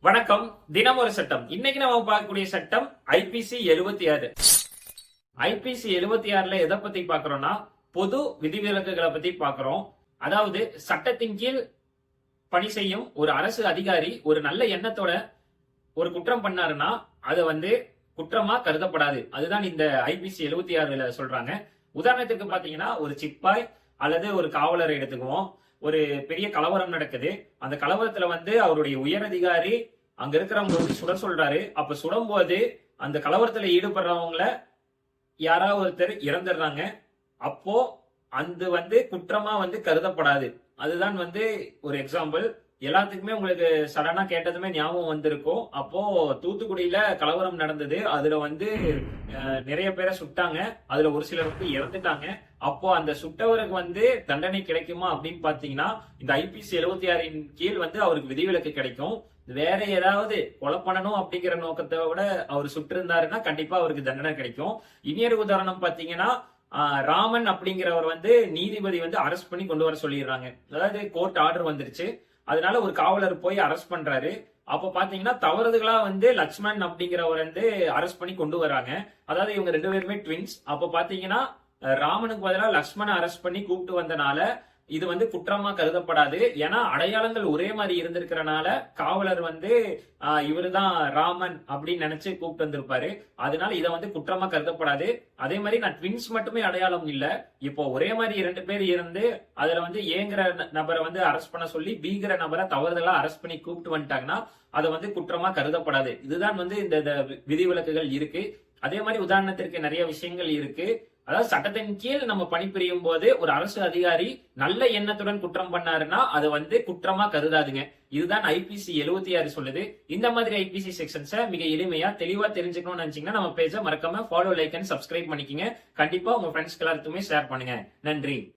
வணக்கம். தினம் ஒரு சட்டம். இன்னைக்கு நம்ம பார்க்கக்கூடிய சட்டம் ஐபிசி எழுபத்தி ஆறு. ஐபிசி எழுபத்தி ஆறுல எதை பத்தி பாக்குறோம்னா பொது விதிவிலக்குகளை பத்தி பாக்குறோம் அதாவது சட்டத்தின் கீழ் பணி செய்யும் ஒரு அரசு அதிகாரி ஒரு நல்ல எண்ணத்தோட ஒரு குற்றம் பண்ணாருன்னா அது வந்து குற்றமா கருதப்படாது. அதுதான் இந்த ஐபிசி எழுபத்தி ஆறுல சொல்றாங்க. உதாரணத்துக்கு பாத்தீங்கன்னா ஒரு சிப்பாய் அல்லது ஒரு காவலரை எடுத்துக்குவோம். ஒரு பெரிய கலவரம் நடக்குது. அந்த கலவரத்துல வந்து அவருடைய உயரதிகாரி அங்க இருக்கிறவங்க வந்து சுட சொல்றாரு. அப்ப சுடும்போது அந்த கலவரத்துல ஈடுபடுறவங்கள யாராவது ஒருத்தர் இறந்துடுறாங்க. அப்போ அது வந்து குற்றமா வந்து கருதப்படாது. அதுதான் வந்து ஒரு எக்ஸாம்பிள் எல்லாத்துக்குமே உங்களுக்கு சடனா கேட்டதுமே ஞாபகம் வந்திருக்கும். அப்போ தூத்துக்குடியில கலவரம் நடந்தது. அதுல வந்து நிறைய பேரை சுட்டாங்க. அதுல ஒரு சிலர் வந்து இறந்துட்டாங்க. அப்போ அந்த சுட்டவருக்கு வந்து தண்டனை கிடைக்குமா அப்படின்னு பாத்தீங்கன்னா இந்த ஐபிசி எழுபத்தி ஆறின் கீழ் வந்து அவருக்கு விதிவிலக்கு கிடைக்கும். வேற ஏதாவது கொலை பண்ணணும் அப்படிங்கிற நோக்கத்தை விட அவர் சுட்டிருந்தாருன்னா கண்டிப்பா அவருக்கு தண்டனை கிடைக்கும். இனியொரு உதாரணம் பாத்தீங்கன்னா ராமன் அப்படிங்கிறவர் வந்து நீதிபதி வந்து அரெஸ்ட் பண்ணி கொண்டு வர சொல்லிடுறாங்க. அதாவது கோர்ட் ஆர்டர் வந்துருச்சு. அதனால ஒரு காவலர் போய் அரெஸ்ட் பண்றாரு. அப்ப பாத்தீங்கன்னா தவறுதுகளா வந்து லட்சுமண் அப்படிங்கிறவர் வந்து அரெஸ்ட் பண்ணி கொண்டு வராங்க. அதாவது இவங்க ரெண்டு பேருமே ட்வின்ஸ் அப்ப பாத்தீங்கன்னா ராமனுக்கு பதிலாக லக்ஷ்மணை அரெஸ்ட் பண்ணி கூப்பிட்டு வந்தனால இது வந்து குற்றமா கருதப்படாது. ஏன்னா அடையாளங்கள் ஒரே மாதிரி இருந்திருக்கிறனால காவலர் வந்து ஆஹ், இவருதான் ராமன் அப்படின்னு நினைச்சு கூப்பிட்டு வந்திருப்பாரு. அதனால இதை வந்து குற்றமா கருதப்படாது. அதே மாதிரி நான் ட்வின்ஸ் மட்டுமே அடையாளம் இல்ல. இப்போ ஒரே மாதிரி இரண்டு பேர் இருந்து அதுல வந்து ஏங்கிற ந- நபரை வந்து அரெஸ்ட் பண்ண சொல்லி பீங்கிற நபரை தவறுதலா அரெஸ்ட் பண்ணி கூப்பிட்டு வந்துட்டாங்கன்னா அதை வந்து குற்றமா கருதப்படாது. இதுதான் வந்து இந்த வி- விதிவிலக்குகள் இருக்கு. அதே மாதிரி உதாரணத்திற்கு நிறைய விஷயங்கள் இருக்கு. அதாவது சட்டத்தின் கீழ் நம்ம பணிபுரியும் போது ஒரு அரசு அதிகாரி நல்ல எண்ணத்துடன் குற்றம் பண்ணாருன்னா அது வந்து குற்றமா கருதாதுங்க. இதுதான் ஐபிசி எழுபத்தி ஆறு சொல்லுது. இந்த மாதிரி ஐபிசி செக்ஷன்ஸை மிக எளிமையா தெளிவா தெரிஞ்சுக்கணும்னு நினைச்சீங்கன்னா நம்ம பேஜை மறக்காம ஃபாலோ லைக் அண்ட் சப்ஸ்கிரைப் பண்ணிக்கங்க. கண்டிப்பா உங்க ஃப்ரெண்ட்ஸ்க்கு எல்லாருக்குமே ஷேர் பண்ணுங்க. நன்றி.